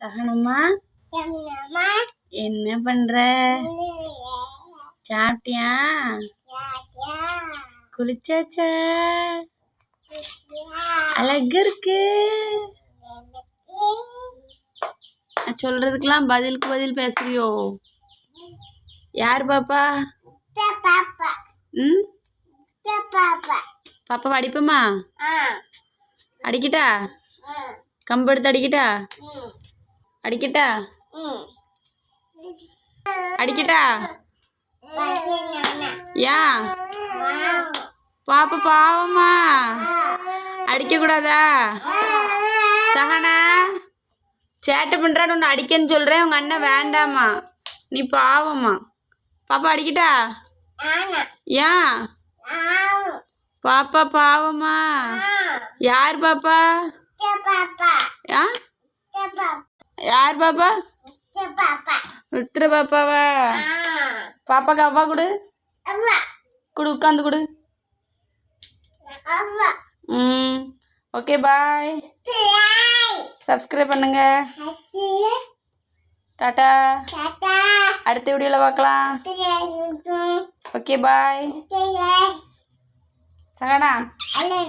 சகனம்மா என்ன பண்ற? சாப்பிட்டியா? குளிச்சாச்சா? அழகா இருக்கு. சொல்றதுக்கெல்லாம் பதிலுக்கு பதில் பேசுறியோ? யார் பாப்பா? ம்? பாப்பா அடிப்போமா? அடிக்கட்டா? கம்பு எடுத்து அடிக்கட்டா? அடிக்கட்டா? அடிக்கட்டா? ஏன் பாப்பா பாவமா? அடிக்க கூடாதா சகனா சேட்டை பண்றான்னு ஒன்று அடிக்கன்னு சொல்றேன். உங்க அண்ணன் வேண்டாமா? நீ பாவமா? பாப்பா அடிக்கட்டா? ஏன் பாப்பா பாவமா? யார் பாப்பா? ஆ யார் பாப்பா? ருத்ர பாப்பாவா பாப்பாக்கு அவ்வா கொடு. கொடு உட்காந்து கொடு. ம். Okay bye. சப்ஸ்கிரைப் பண்ணுங்க. டாட்டா. அடுத்த வீடியோவில் பார்க்கலாம் ஓகே பாய். சகனா. Alan.